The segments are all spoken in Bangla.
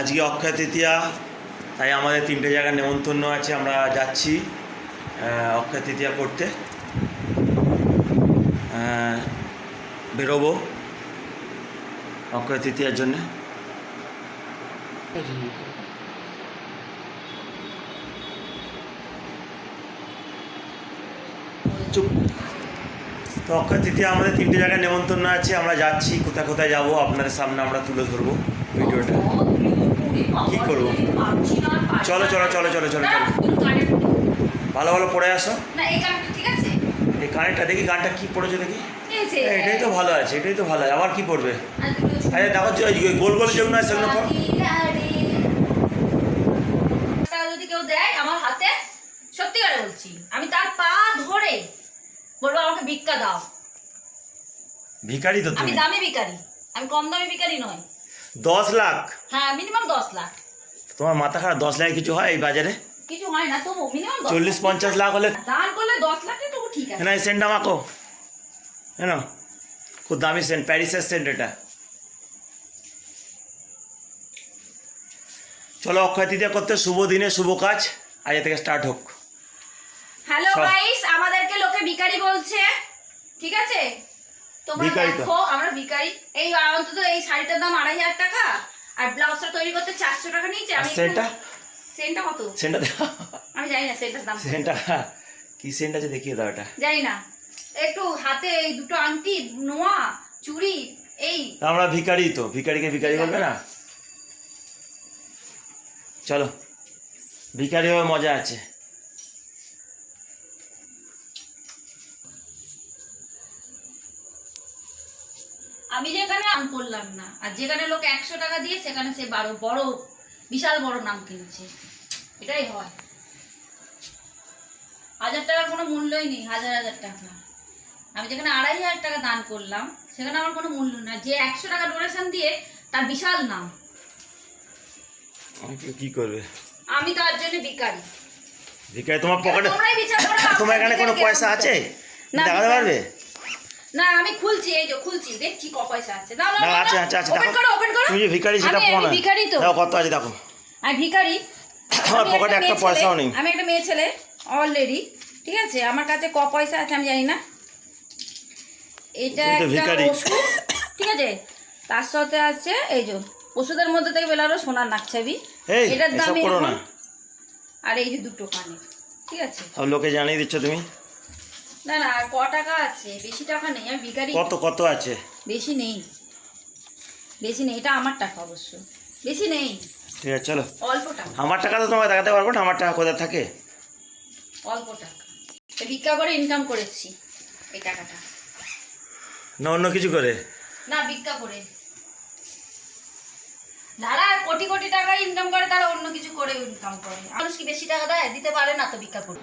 আজকে অক্ষয় তৃতীয়া, তাই আমাদের তিনটে জায়গায় নেমন্তন্ন আছে, আমরা যাচ্ছি অক্ষয় তৃতীয়া করতে। বেরোবো অক্ষয় তৃতীয়ার জন্যে। চুপ। তো অক্ষয় তৃতীয়া, আমাদের তিনটে জায়গায় নেমন্তন্ন আছে, আমরা যাচ্ছি, কোথায় কোথায় যাব, আপনাদের সামনে আমরা তুলে ধরবো ভিডিওটা। কি করব? চলো চলো চলো চলো চলো চলো। ভালো ভালো পড়ে আসো। এই গানটা দেখি গানটা কি পড়েছো দেখি? এটাই তো ভালো আছে এটাই তো ভালো আছে। আবার কি পড়বে? আর দেখো গোল গোল যেগুলো আছে সেগুলো পড়ো। টাকা যদি কেউ দেয় আমার হাতে সত্যি করে বলছি আমি তার পা ধরে বলব আমাকে ভিক্ষা দাও ভিখারি তো আমি দামি ভিখারি। আমি কম দামি ভিখারি নয়। দশ লাখ? হ্যাঁ মিনিমাম দশ লাখ। তোমার মাথা খারাপ দশ লাখ কিছু হয় এই বাজারে? কিছু হয় না তবু মিনিমাম চল্লিশ পঞ্চাশ লাখ হলে দান করলে দশ লাখে তবু ঠিক আছে। হ্যাঁ এই সেন্টটা মাখো। হ্যাঁ খুব দামি সেন্ট প্যারিসের সেন্ট এটা। চলো অক্ষয় তৃতীয়া করতে শুভ দিনে শুভ কাজ। আজ থেকে স্টার্ট হোক। হ্যালো গাইস আমাদেরকে লোকে ভিখারি বলছে। ঠিক আছে? তোমরা। দেখো আমরা ভিখারি। এই অন্তত এই শাড়িটার দাম আড়াই হাজার টাকা আর ব্লাউজটা তৈরি করতে চারশো টাকা নিয়েছে। আমি সেন্টটা? সেন্টটা কত? সেন্টটা আমি জানি না সেন্টার দাম সেন্টটা কি সেন্ট আছে দেখিয়ে দাও এটা। জানি না। একটু হাতে এই দুটো আংটি নোয়া চুড়ি এই। আমরা ভিখারি তো ভিখারিকে ভিখারি বলবে না? চলো ভিখারি হয়ে মজা আছে। আমি যেখানে নাম করলাম না আর যেখানে লোক একশো টাকা দিয়ে সেখানে সে বারো বড় বিশাল বড় নাম কিনছে। এটাই হয়। হাজার টাকার কোনো মূল্যই নেই হাজার হাজার টাকা। আমি যেখানে আড়াই হাজার টাকা দান করলাম সেখানে আমার কোনো মূল্য না যে একশো টাকা ডোনেশন দিয়ে তার বিশাল নাম। কি করবে? আমি তার জন্য ভিকারি ভিখারি তোমার পকেটে তোমার এখানে কোনো পয়সা আছে? না, দেখাতে পারবে? না আমি খুলছি এই যে খুলছি দেখছি ক পয়সা আছে। দাও না আছে আছে আছে ওপেন করো ওপেন করো। তুমি ভিখারি সেটা আমি- আমি ভিখারি তো। দেখো কত আছে দেখো। আমি ভিখারি। আমার পকেটে একটা পয়সাও নেই। আমি একটা মেয়ে ছেলে অলরেডি ঠিক আছে? আমার কাছে ক পয়সা আছে আমি জানি না। এটা একটা। ওষুধ ঠিক আছে? তার সাথে আছে এই যে ওষুধের মধ্যে থেকে বেলারও সোনার নাকছাবি। এটার দাম আর এই যে দুটো কানের ঠিক আছে? সব লোকে জানিয়ে দিচ্ছ তুমি? না না ক টাকা আছে? বেশি টাকা নেই আমি ভিখারি। কত কত আছে? বেশি নেই। বেশি নেই এটা আমার টাকা অবশ্য। বেশি নেই। ঠিক আছে চলো। অল্প টাকা। আমার টাকা তো তোমাকে দেখাতে পারব না আমার টাকা কোথায় থাকে? অল্প টাকা। ভিক্ষা করে ইনকাম করেছি এই টাকাটা। না অন্য কিছু করে? না ভিক্ষা করে। যারা কোটি কোটি টাকা ইনকাম করে তারা অন্য কিছু করে ইনকাম করে। মানুষ কি বেশি টাকা দেয়? দিতে পারে না তো ভিক্ষা করে।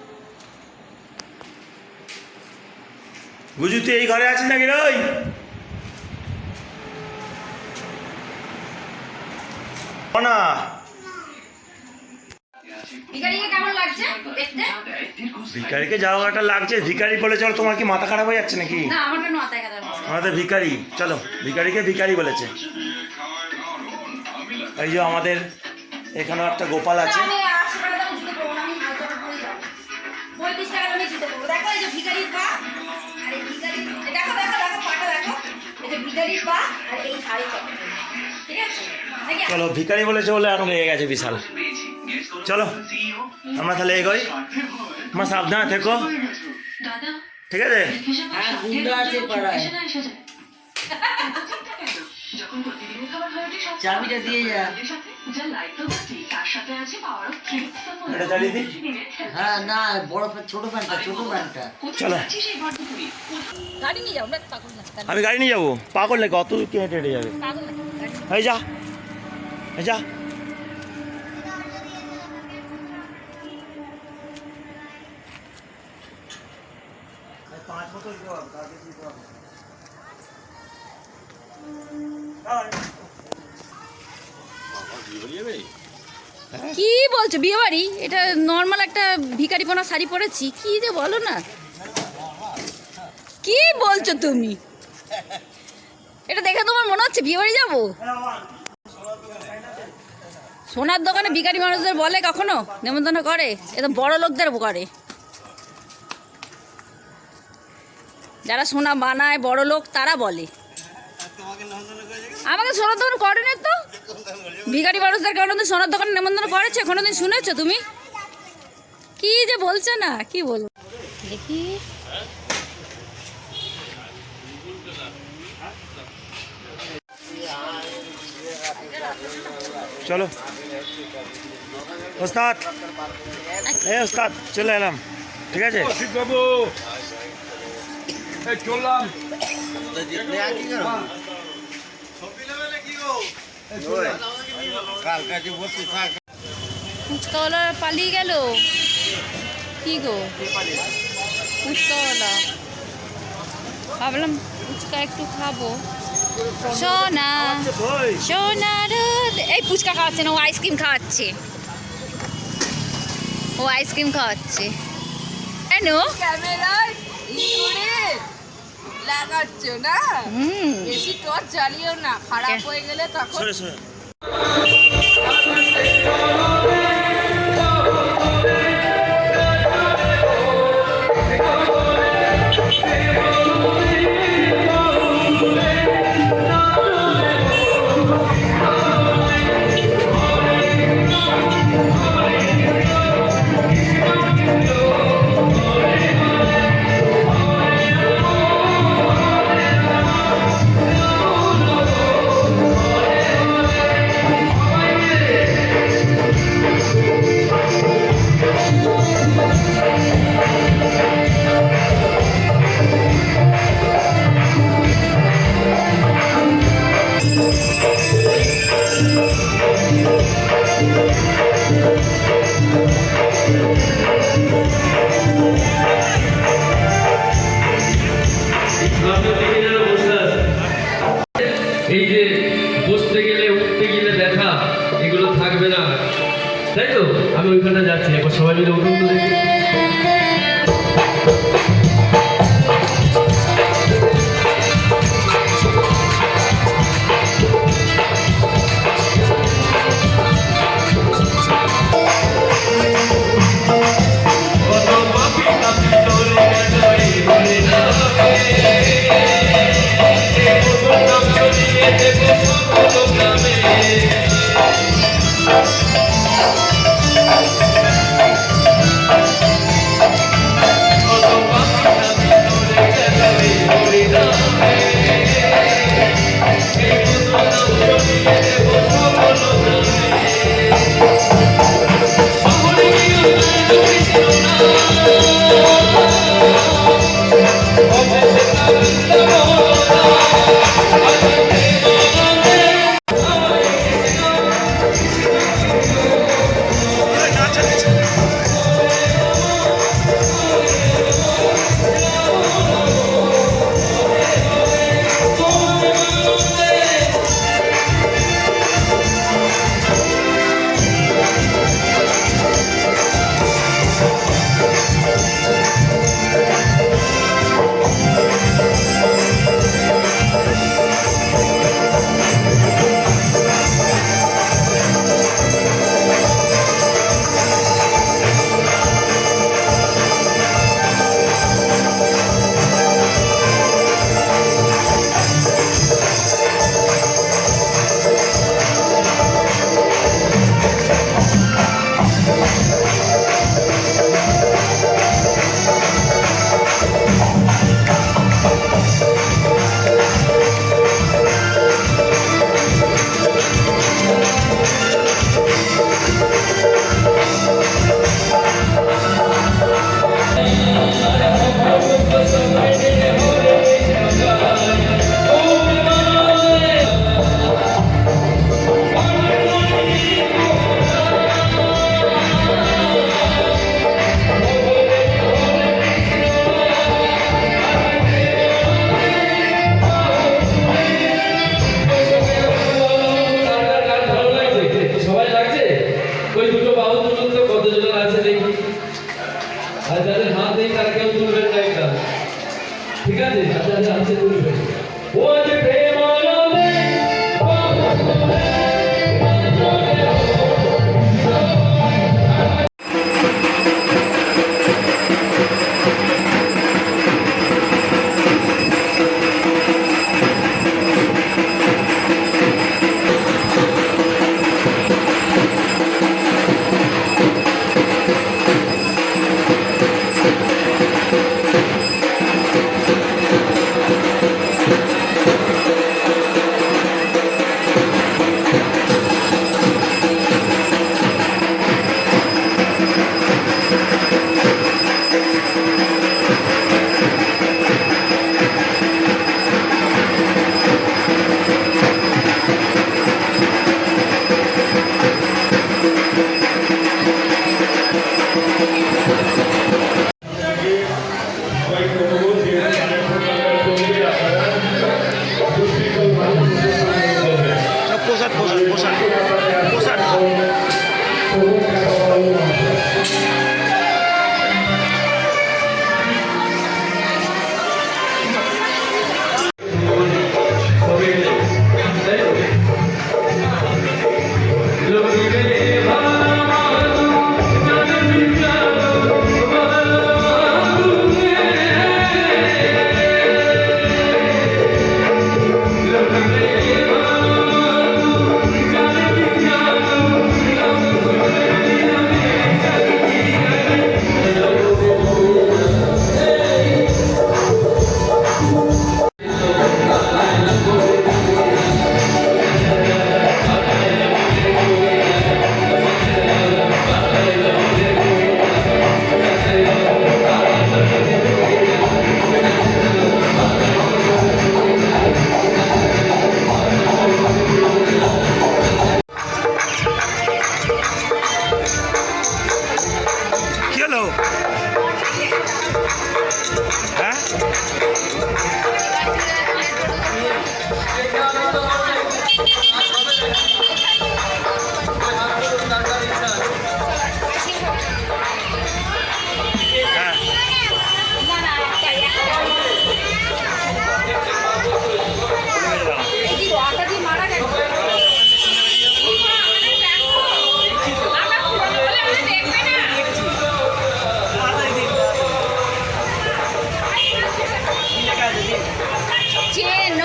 বুঝু তুই এই ঘরে আছিস নাকি রে ওই ও না ভিকারিকে যাওয়াটা লাগছে। ভিকারি বলে চলো তোমার কি মাথা খারাপ হয়ে যাচ্ছে নাকি? আমাদের ভিকারি চলো ভিকারিকে ভিকারি বলেছে। এই যে আমাদের এখানেও একটা গোপাল আছে। পা আর এই শাড়ি ঠিক আছে? চলো ভিকারি বলেছে বলে এখন লেগে গেছে বিশাল। চলো আমরা তাহলে এগোই। আমার সাবধানে থেকো। ঠিক আছে? হ্যাঁ পাড়ায়। চাবিটা দিয়ে যা। এটা চালিয়ে দিই হ্যাঁ না বড় প্যান্ট, ছোট প্যান্টটা ছোট প্যান্টটা চলো। গাড়ি নিয়ে যাও না পাগল না গাড়ি- আমি গাড়ি নিয়ে যাব। পাগল নাকি? অত কি হেঁটে হেঁটে যাবে। এই যা। এই যা। কি বলছো? বিয়ে বাড়ি এটা নর্মাল একটা ভিখারিপনা শাড়ি পরেছি। কি যে বলো না? কি বলছো তুমি? এটা দেখে তোমার মনে হচ্ছে বিয়ে বাড়ি যাব? সোনার দোকানে ভিখারি মানুষদের বলে কখনো? নেমন্তন্ন করে। এ তো বড় লোকদের করে। যারা সোনা বানায় বড় লোক, তারা বলে। আমাকে সোনার দোকান করেনি তো? ভিখারি মানুষদের কারণে সোনার দোকানে নেমন্তন্ন করেছে? কোনোদিন শুনেছো তুমি? কি যে বলছে না কি বলব দেখি। চলো। ওস্তাদ। এই ওস্তাদ চলে এলাম। ঠিক আছে? বাবু চললাম। ফুচকাওয়ালা পালিয়ে গেল? কি গো? ফুচকাওয়ালা। ভাবলাম ফুচকা একটু খাব। সোনা সোনার এই ফুচকা খাওয়াচ্ছে না ও আইসক্রিম খাওয়াচ্ছে। ও আইসক্রিম খাওয়াচ্ছে। কেন? ক্যামেরায় লাগাচ্ছ না? বেশি টর্চ জ্বালিও না খারাপ হয়ে গেলে তখন তাই তো? আমি ওইখানে যাচ্ছি একবার সবাই মিলে উঠুন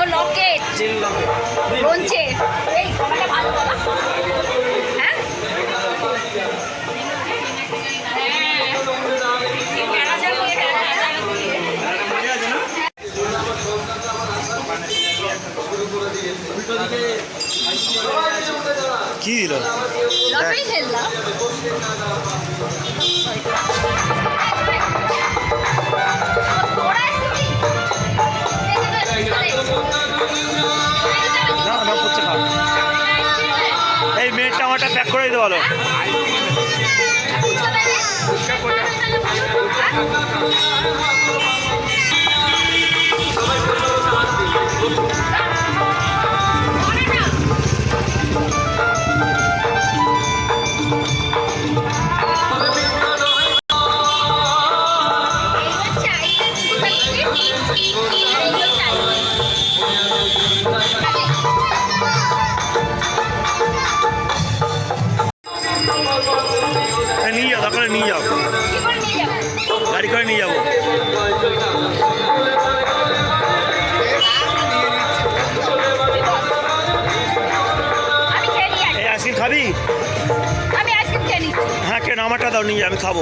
লকেট বলছে এই কপালে কি দিল? খেললাম। করে দিতে খাব।